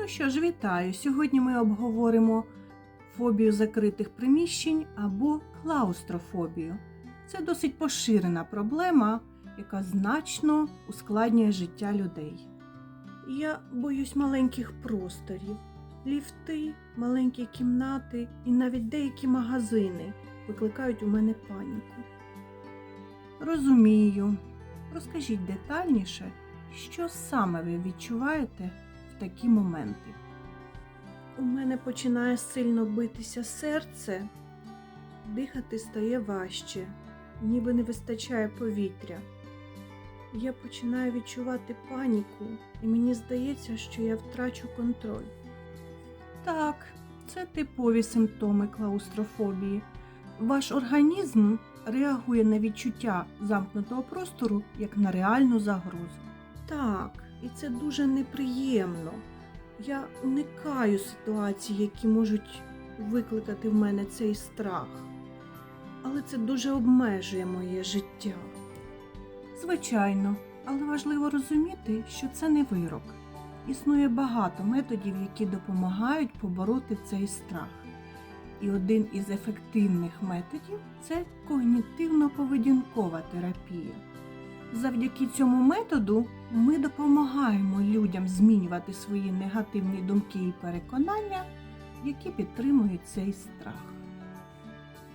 Ну що ж, вітаю! Сьогодні ми обговоримо фобію закритих приміщень або клаустрофобію. Це досить поширена проблема, яка значно ускладнює життя людей. Я боюсь маленьких просторів, ліфти, маленькі кімнати і навіть деякі магазини викликають у мене паніку. Розумію. Розкажіть детальніше, що саме ви відчуваєте такі моменти. У мене починає сильно битися серце, дихати стає важче, ніби не вистачає повітря. Я починаю відчувати паніку, і мені здається, що я втрачу контроль. Так, це типові симптоми клаустрофобії. Ваш організм реагує на відчуття замкнутого простору як на реальну загрозу. Так, і це дуже неприємно. Я уникаю ситуацій, які можуть викликати в мене цей страх. Але це дуже обмежує моє життя. Звичайно, але важливо розуміти, що це не вирок. Існує багато методів, які допомагають побороти цей страх. І один із ефективних методів це когнітивно-поведінкова терапія. Завдяки цьому методу ми допомагаємо людям змінювати свої негативні думки і переконання, які підтримують цей страх.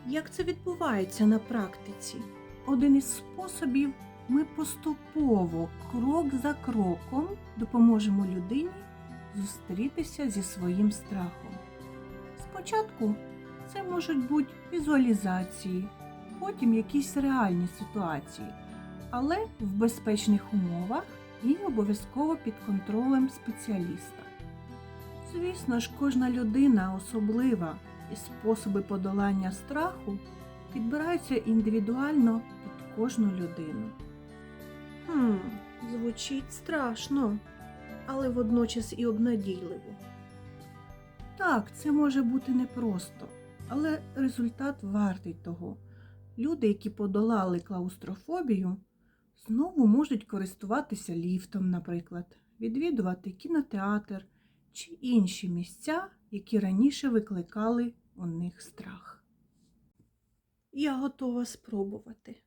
Як це відбувається на практиці? Один із способів ми поступово, крок за кроком, допоможемо людині зустрітися зі своїм страхом. Спочатку це можуть бути візуалізації, потім якісь реальні ситуації, але в безпечних умовах і обов'язково під контролем спеціаліста. Звісно ж, кожна людина особлива, і способи подолання страху підбираються індивідуально під кожну людину. Хм, звучить страшно, але водночас і обнадійливо. Так, це може бути непросто, але результат вартий того. Люди, які подолали клаустрофобію, знову можуть користуватися ліфтом, наприклад, відвідувати кінотеатр чи інші місця, які раніше викликали у них страх. Я готова спробувати.